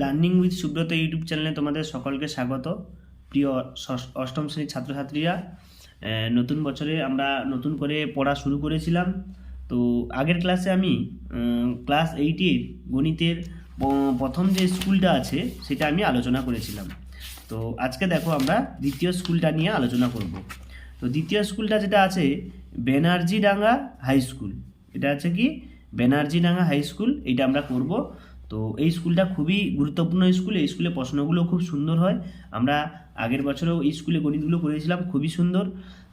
Learning with Subrata YouTube চ্যানেলে তোমাদের সকলকে স্বাগত। প্রিয় অষ্টম শ্রেণির ছাত্রছাত্রীরা নতুন বছরে আমরা নতুন করে পড়া শুরু করেছিলাম। তো আগের ক্লাসে আমি ক্লাস এইটের গণিতের প্রথম যে স্কুলটা আছে, সেটা আমি আলোচনা করেছিলাম। তো আজকে দেখো আমরা দ্বিতীয় স্কুলটা নিয়ে আলোচনা করব। তো দ্বিতীয় স্কুলটা যেটা আছে ব্যানার্জি ডাঙ্গা হাই স্কুল। এটা আছে কি? ব্যানার্জি ডাঙ্গা হাই স্কুল এটা আমরা করব। তো এই স্কুলটা খুবই গুরুত্বপূর্ণ স্কুল। এই স্কুলে প্রশ্নগুলো খুব সুন্দর হয়। আমরা আগের বছরেও এই স্কুলে গণিতগুলো করেছিলাম, খুবই সুন্দর।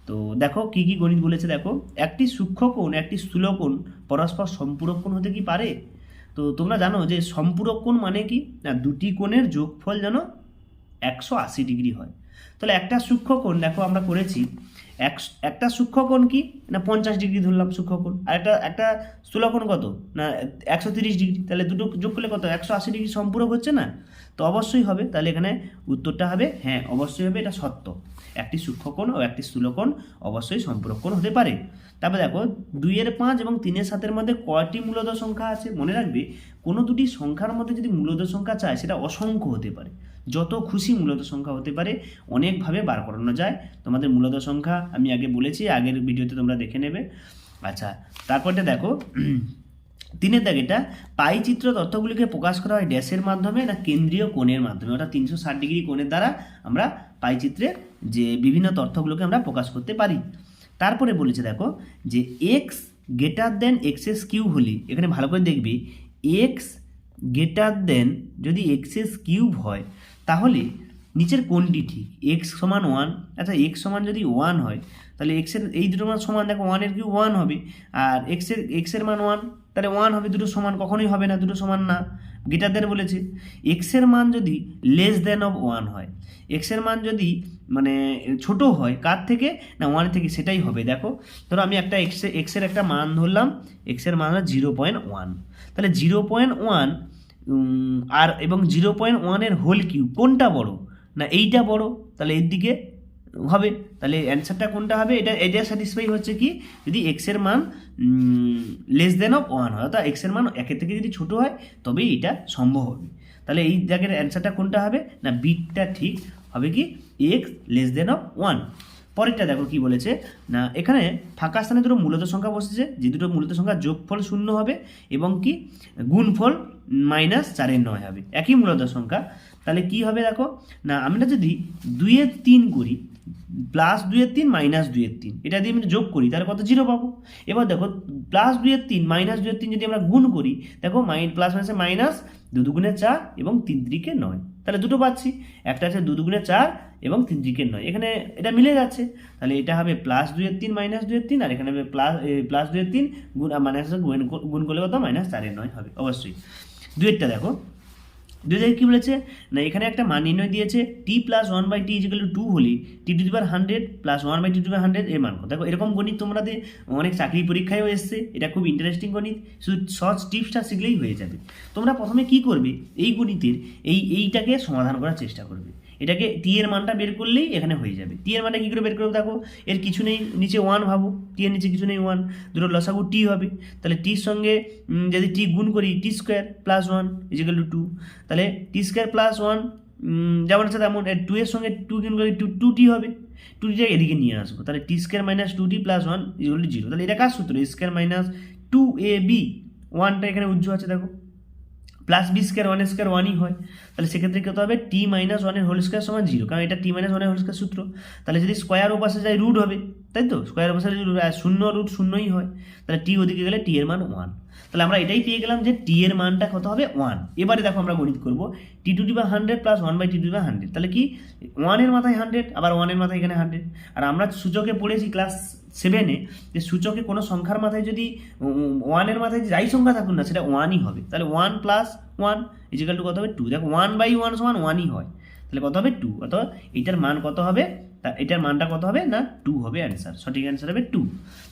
তো দেখো, কি কি গণিত বলেছে দেখো। একটি সূক্ষ্মকোণ, একটি স্থূলকোণ পরস্পর সম্পূরক কোণ হতে কি পারে? তো তোমরা জানো যে সম্পূরক কোণ মানে কি? না, দুটি কোণের যোগফল যেন একশো আশি ডিগ্রি হয়। তাহলে একটা সূক্ষ্মকোণ দেখো আমরা করেছি। এক, একটা সূক্ষ্মকোণ কি? না পঞ্চাশ ডিগ্রি ধরলাম সূক্ষ্মকোণ। আর একটা একটা স্থূলকোণ কত? না একশো তিরিশ ডিগ্রি। তাহলে দুটো যোগ করলে কত? একশো আশি ডিগ্রি সম্পূরক হচ্ছে না? তো অবশ্যই হবে। তাহলে এখানে উত্তরটা হবে হ্যাঁ অবশ্যই হবে, এটা সত্য। একটি সূক্ষ্মকোণ ও একটি স্থূলকোণ অবশ্যই সম্পূরক কোণ হতে পারে। তারপর দেখো দুইয়ের পাঁচ এবং তিনের সাতের মধ্যে কয়টি মূলদ সংখ্যা আছে? মনে রাখবে, কোনো দুটি সংখ্যার মধ্যে যদি মূলদ সংখ্যা চায়, সেটা অসংখ্য হতে পারে। যত খুশি মূলত সংখ্যা হতে পারে, অনেকভাবে বার করানো যায়। তোমাদের মূলত সংখ্যা আমি আগে বলেছি, আগের ভিডিওতে তোমরা দেখে নেবে। আচ্ছা তারপরটা দেখো। তিনের দাগেটা পাই চিত্র তথ্যগুলিকে প্রকাশ করা হয় ড্যাশের মাধ্যমে না কেন্দ্রীয় কোণের মাধ্যমে। অর্থাৎ তিনশো ষাট ডিগ্রি কোণের দ্বারা আমরা পাই চিত্রের যে বিভিন্ন তথ্যগুলোকে আমরা প্রকাশ করতে পারি। তারপরে বলেছে দেখো যে এক্স গেটার দেন এক্সেস কিউ হলি, এখানে ভালো করে দেখবি এক্স গেটার দেন যদি এক্সেস কিউব হয় তাহলে নিচের কোনটি ঠিক? এক্স সমান ওয়ান আচ্ছা এক্স সমান যদি ওয়ান হয়, তাহলে এক্সের এই দুটো মান সমান, দেখো ওয়ানের কিউ ওয়ান হবে। আর এক্সের এক্সের মান ওয়ান তাহলে ওয়ান হবে দুটো সমান, কখনোই হবে না, দুটো সমান না। গেটার দেন বলেছে এক্সের মান যদি লেস দেন অফ ওয়ান হয় এক্সের মান যদি মানে ছোট হয়, কার থেকে? না ওয়ান থেকে, সেটাই হবে, দেখো। ধরো আমি একটা এক্স এক্সের একটা মান ধরলাম এক্সের মান জিরো পয়েন্ট ওয়ান তাহলে জিরো পয়েন্ট ওয়ান আর এবং জিরো পয়েন্ট ওয়ানের হোল কিউ কোনটা বড়? না, এইটা বড়, তাহলে এর দিকে হবে। তাহলে অ্যান্সারটা কোনটা হবে? এটা এটা স্যাটিসফাই হচ্ছে কি? যদি এক্সের মান লেস দেন অফ ওয়ান হয়, অর্থাৎ এক্সের মান একের থেকে যদি ছোট হয়, তবেই এটা সম্ভব হবে। তাহলে এই জায়গার অ্যান্সারটা কোনটা হবে? না বিটটা ঠিক হবে কি? X less than of one পরেরটা দেখো কি বলেছে, না, এখানে ফাঁকা স্থানে দুটো মূলত সংখ্যা বসেছে, যে দুটো মূলত সংখ্যা যোগফল শূন্য হবে এবং কি গুণফল মাইনাস চারের নয় হবে, একই মূলত সংখ্যা। তাহলে কি হবে দেখো, না আমরা যদি দুইয়ের তিন করি প্লাস দুইয়ের তিন মাইনাস দুইয়ের তিন, এটা দিয়ে আমরা যোগ করি, তাহলে কত জিরো পাবো? এবার দেখো প্লাস দুইয়ের তিন মাইনাস দুইয়ের তিন যদি আমরা গুণ করি, দেখো মাইন প্লাস মাইনাসে মাইনাস দু দুগুণে চার এবং তিন দিকে নয়, তাহলে দুটো পাচ্ছি, একটা আছে দু দুগুণে চার এবং তিন দিকে নয়। এখানে এটা মিলে যাচ্ছে। তাহলে এটা হবে প্লাস দুইয়ের তিন মাইনাস দুইয়ের তিন, আর এখানে হবে প্লাস প্লাস দুইয়ের তিন, গুণ মাইনাস গুণ করলে কত? মাইনাস চারের নয় হবে, অবশ্যই। দুয়েরটা দেখো। জায়গায় কী বলেছে? না, এখানে একটা মান নির্ণয় দিয়েছে t plus one by t equal to হলে টি টু দিবার hundred plus one by t to hundred এর মান দেখো, এরকম গণিত তোমাদের অনেক চাকরি পরীক্ষায়ও এসছে, এটা খুব ইন্টারেস্টিং গণিত। শুধু সহজ টিপসটা শিখলেই হয়ে যাবে। তোমরা প্রথমে কি করবে? এই গণিতের, এই, এইটাকে সমাধান করার চেষ্টা করবে। এটাকে টি এর মানটা বের করলেই এখানে হয়ে যাবে। টি এর মানটা কী করে বের করব দেখো? এর কিছু নেই, নিচে ওয়ান ভাবো। টি এর নিচে কিছু নেই ওয়ান দুটো লসাগু টি হবে। তাহলে টির সঙ্গে যদি টি গুণ করি t square plus one equal to two তাহলে টি স্কোয়ার প্লাস ওয়ান যেমন আছে তেমন। টু এর সঙ্গে টু গুণ করি টু টু টি হবে। টু টিটা এদিকে নিয়ে আসব। তাহলে t square minus two t plus one equal to zero তাহলে এটা কার সূত্র? Square minus two a b ওয়ানটা এখানে উজ্জ্ব আছে, দেখো। Plus b square one square ওয়ানই হয়, তাহলে সেক্ষেত্রে কত হবে? টি মাইনাস ওয়ানের হোল স্কোয়ার সমান জিরো কারণ এটা টি মাইনাস ওয়ানের হোল স্কোয়ার সূত্র। তাহলে যদি স্কোয়ার ওপাশে যায় রুট হবে তাই তো? স্কোয়ার যদি শূন্য রুট শূন্যই হয়। তাহলে টি ওদিকে গেলে টি এর মান ওয়ান তাহলে আমরা এটাই পেয়ে গেলাম যে টি এর মানটা কত হবে? ওয়ান এবারে দেখো আমরা গণিত করব। টি টু টি বা hundred plus one by t to বা হান্ড্রেড তাহলে কি? ওয়ানের মাথায় হান্ড্রেড আবার ওয়ানের মাথায় এখানে হান্ড্রেড আর আমরা সূচকে পড়েছি ক্লাস সেভেনে যে সূচকে কোনো সংখ্যার মাথায় যদি ওয়ানের মাথায় যাই সংখ্যা থাকুন না, সেটা ওয়ানই হবে। তাহলে one plus one equal to কত হবে? টু দেখো ওয়ান বাই ওয়ান সমান ওয়ানই হয়। তাহলে কত হবে? টু অর্থাৎ এটার মান কত হবে? তা এটার মানটা কত হবে? না টু হবে অ্যান্সার সঠিক অ্যান্সার হবে টু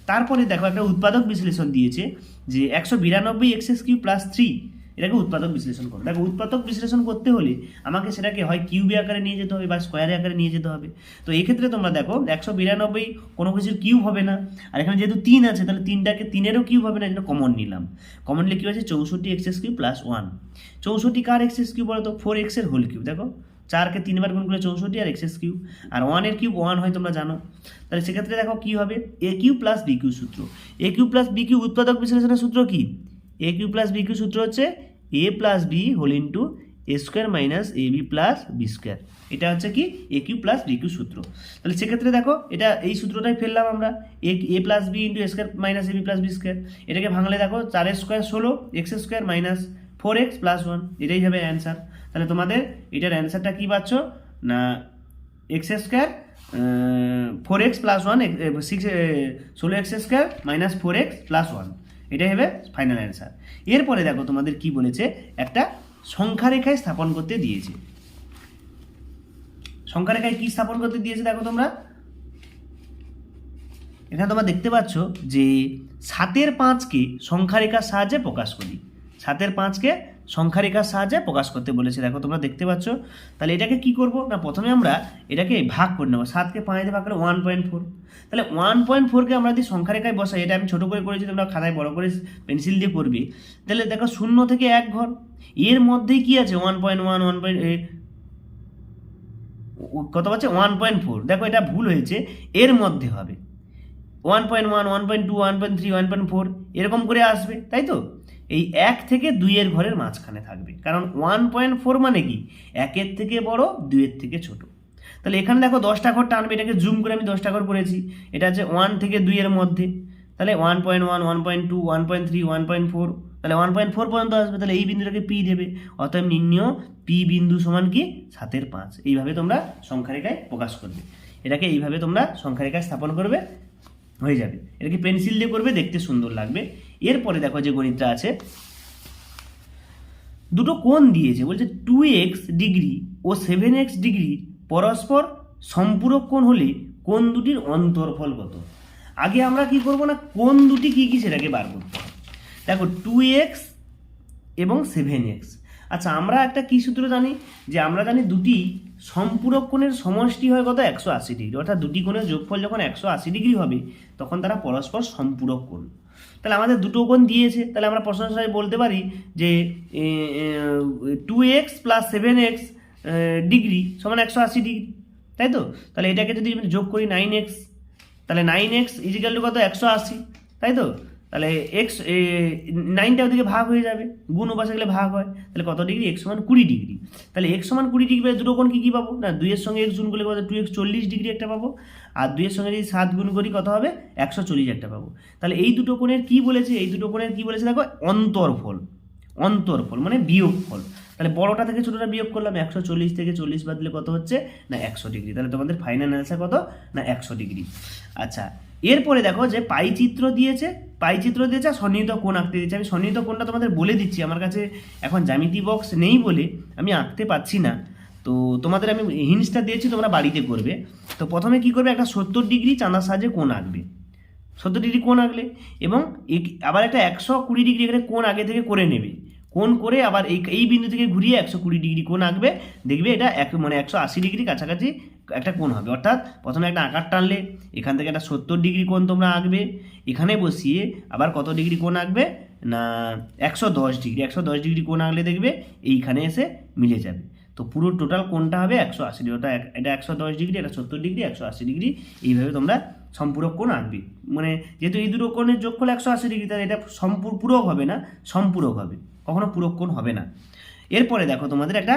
তারপরে দেখো একটা উৎপাদক বিশ্লেষণ দিয়েছে যে একশো বিরানব্বই এক্সএস কিউ প্লাস থ্রি এটাকে উৎপাদক বিশ্লেষণ করো। দেখো উৎপাদক বিশ্লেষণ করতে হলে আমাকে সেটাকে হয় কিউবি আকারে নিয়ে যেতে হবে বা স্কোয়ারে আকারে নিয়ে যেতে হবে। তো এই ক্ষেত্রে তোমরা দেখো, একশো বিরানব্বই কোনো কিছুর কিউব হবে না। আর এখানে যেহেতু তিন আছে, তাহলে তিনটাকে, তিনেরও কিউব হবে না যেটা কমন নিলাম। কমন নিলে কী আছে? চৌষট্টি এক্সএস কিউ প্লাস ওয়ান চৌষট্টি কার এক্সএস কিউ বলো তো ফোর এক্সের হোল কিউব দেখো চারকে তিনবার গুণ করলে চৌষট্টি আর এক্সএস কিউব। আর ওয়ানের কিউব ওয়ান হয় তোমরা জানো। তাহলে সেক্ষেত্রে দেখো কী হবে? A cube plus b cube সূত্র। A cube plus b cube উৎপাদক বিশ্লেষণের সূত্র কি? A cube plus b cube সূত্র হচ্ছে a plus b whole into a square minus a b plus b square এটা হচ্ছে কি? A cube plus b cube সূত্র। তাহলে সেক্ষেত্রে দেখো, এটা এই সূত্রটাই ফেললাম আমরা। A a plus b into a square minus a b plus b square এটাকে ভাঙলে দেখো, চারের স্কোয়ার ষোলো x square minus four x plus one এটাই হবে অ্যান্সার তাহলে তোমাদের এটার অ্যান্সারটা কী পাচ্ছ? না x square four x plus one six ষোলো x square minus four x plus one এটাই হবে ফাইনাল অ্যান্সার এরপরে দেখো তোমাদের কি বলেছে, একটা সংখ্যা রেখায় স্থাপন করতে দিয়েছে। সংখ্যা রেখায় কি স্থাপন করতে দিয়েছে দেখো তোমরা। এখানে তোমরা দেখতে পাচ্ছ যে সাতের পাঁচকে সংখ্যা রেখার সাহায্যে প্রকাশ করি। সাতের পাঁচকে সংখ্যা রেখার সাহায্যে প্রকাশ করতে বলেছে। দেখো, তোমরা দেখতে পাচ্ছ। তাহলে এটাকে কি করব? না, প্রথমে আমরা এটাকে ভাগ করে নেব। সাতকে পাঁচ দিয়ে ভাগ করে ওয়ান পয়েন্ট ফোর তাহলে ওয়ান পয়েন্ট ফোরকে আমরা যদি সংখ্যা রেখায় বসাই, এটা আমি ছোটো করে করেছি, তোমরা খাতায় বড় করে পেন্সিল দিয়ে করবে তাহলে দেখো, শূন্য থেকে এক ঘর। এর মধ্যেই কি আছে? One point one one point কত পাচ্ছে? ওয়ান পয়েন্ট ফোর দেখো, এটা ভুল হয়েছে। এর মধ্যে হবে। One point one one point two one point three one point four এরকম করে আসবে, তাই তো? এই এক থেকে দুইয়ের ঘরের মাঝখানে থাকবে। কারণ ওয়ান পয়েন্ট ফোর মানে কি? একের থেকে বড়, দুইয়ের থেকে ছোট। তাহলে এখানে দেখো দশটা ঘর টানবে, এটাকে জুম করে আমি দশটা ঘর করেছি। এটা হচ্ছে ওয়ান থেকে দুইয়ের মধ্যে। তাহলে one point one one point two one point three one point four তাহলে ওয়ান পয়েন্ট ফোর পর্যন্ত আসবে, তাহলে এই বিন্দুটাকে পি দেবে। অতএব নির্ণয় পি বিন্দু সমান কি? সাতের পাঁচ। এইভাবে তোমরা সংখ্যা রেখায় প্রকাশ করবে। এটাকে এইভাবে তোমরা সংখ্যা রেখায় স্থাপন করবে, হয়ে যাবে। এটাকে পেন্সিল দিয়ে করবে, দেখতে সুন্দর লাগবে। এরপরে দেখো যে গণিতটা আছে, দুটো কোণ দিয়েছে, বলছে টু এক্স ডিগ্রি ও সেভেন এক্স ডিগ্রি পরস্পর সম্পূরক কোণ হলে কোন দুটির অন্তরফল কত? আগে আমরা কি করব না কোন দুটি কি কি সেটাকে বার করতে দেখো টু এক্স এবং সেভেন এক্স আচ্ছা আমরা একটা কী সূত্র জানি? যে আমরা জানি দুটি সম্পূরক কোণের সমষ্টি হয় কত? একশো আশি ডিগ্রি অর্থাৎ দুটি কোণের যোগফল যখন একশো আশি ডিগ্রি হবে, তখন তারা পরস্পর সম্পূরক কোণ। তাহলে আমাদের দুটো কোণ দিয়েছে, তাহলে আমরা প্রশ্ন অনুসারে বলতে পারি যে two x plus seven x degree সমান একশো আশি ডিগ্রি তাই তো? তাহলে এটাকে যদি যোগ করি নাইন এক্স তাহলে নাইন এক্স ইজিক্যাল টু কত? একশো আশি, তাই তো? তাহলে এক্স নাইনটা ওদিকে ভাগ হয়ে যাবে, গুণ উপাসে গেলে ভাগ হয়, তাহলে কত ডিগ্রি এক্স সমান কুড়ি ডিগ্রি তাহলে এক্স সমান কুড়ি ডিগ্রি দুটো কোণ কী কী পাবো? না, দুইয়ের সঙ্গে এক্স গুণ করলে কত? টু এক্স চল্লিশ ডিগ্রি একটা পাবো, আর দুইয়ের সঙ্গে যদি সাত গুণ করি কত হবে? একশো চল্লিশ একটা পাবো। তাহলে এই দুটো কোণের কী বলেছে? এই দুটো কোণের কী বলেছে? দেখো, অন্তরফল। অন্তরফল মানে বিয়োগফল। তাহলে বড়টা থেকে ছোটোটা বিয়োগ করলাম, একশো চল্লিশ থেকে চল্লিশ বাদ দিলে কত হচ্ছে? না, একশো ডিগ্রি তাহলে তোমাদের ফাইনাল অ্যান্সার কত? না, একশো ডিগ্রি আচ্ছা এরপরে দেখো যে পাই চিত্র দিয়েছে, পাই চিত্র দিয়েছে আর সন্নিহিত কোণ আঁকতে দিয়েছে। আমি সন্নিহিত কোণটা তোমাদের বলে দিচ্ছি, আমার কাছে এখন জ্যামিতি বক্স নেই বলে আমি আঁকতে পাচ্ছি না। তো তোমাদের আমি হিন্সটা দিয়েছি, তোমরা বাড়িতে করবে। তো প্রথমে কি করবে, একটা সত্তর ডিগ্রি চাঁদার সাহায্যে কোণ আঁকবে। সত্তর ডিগ্রি কোণ আঁকলে এবং আবার একটা একশো কুড়ি ডিগ্রি এখানে কোণ আগে থেকে করে নেবে। কোণ করে আবার এই এই বিন্দু থেকে ঘুরিয়ে একশো কুড়ি ডিগ্রি কোণ আঁকবে, দেখবে এটা এক মানে একশো আশি ডিগ্রি কাছাকাছি একটা কোণ হবে। অর্থাৎ প্রথমে একটা আকার টানলে এখান থেকে একটা সত্তর ডিগ্রি কোণ তোমরা আঁকবে। এখানে বসিয়ে আবার কত ডিগ্রি কোণ আঁকবে? না, একশো দশ ডিগ্রি। একশো দশ ডিগ্রি কোণ আঁকলে দেখবে এইখানে এসে মিলে যাবে। তো পুরো টোটাল কোণটা হবে একশো আশি ডিগ্রি। ওটা এটা একশো দশ ডিগ্রি, এটা সত্তর ডিগ্রি, একশো আশি ডিগ্রি। এইভাবে তোমরা সম্পূরক কোণ আঁকবে। মানে যেহেতু এই দুটো কোণের যোগফল একশো আশি ডিগ্রি, তাহলে এটা সম্পূর, পূরক হবে না, সম্পূরক হবে। কখনো পূরক কোণ হবে না। এরপরে দেখো তোমাদের একটা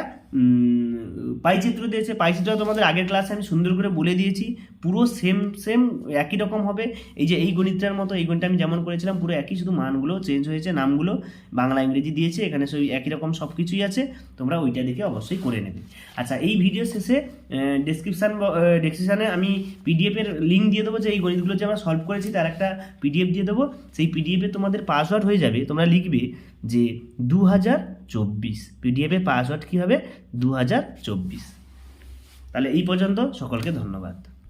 পাইচিত্র দিয়েছে। পাইচিত্র তোমাদের আগের ক্লাসে আমি সুন্দর করে বলে দিয়েছি। পুরো সেম সেম একই রকম হবে। এই যে এই গণিতটার মতো, এই গণিতটা আমি যেমন করেছিলাম, পুরো একই, শুধু মানগুলো চেঞ্জ হয়েছে, নামগুলো বাংলা, ইংরেজি দিয়েছে, এখানে সেই একই রকম সব কিছুই আছে। তোমরা ওইটা দেখে অবশ্যই করে নেবে। আচ্ছা এই ভিডিও শেষে ডেসক্রিপশান ডেসক্রিপশানে আমি পিডিএফের লিঙ্ক দিয়ে দেবো যে এই গণিতগুলো যে আমরা সলভ করেছি, তার একটা পিডিএফ দিয়ে দেবো। সেই পিডিএফে তোমাদের পাসওয়ার্ড হয়ে যাবে। তোমরা লিখবে যে দু হাজার চব্বিশ। পিডিএফের পাসওয়ার্ড কী হবে? দু হাজার চব্বিশ। তাহলে এই পর্যন্ত সকলকে ধন্যবাদ।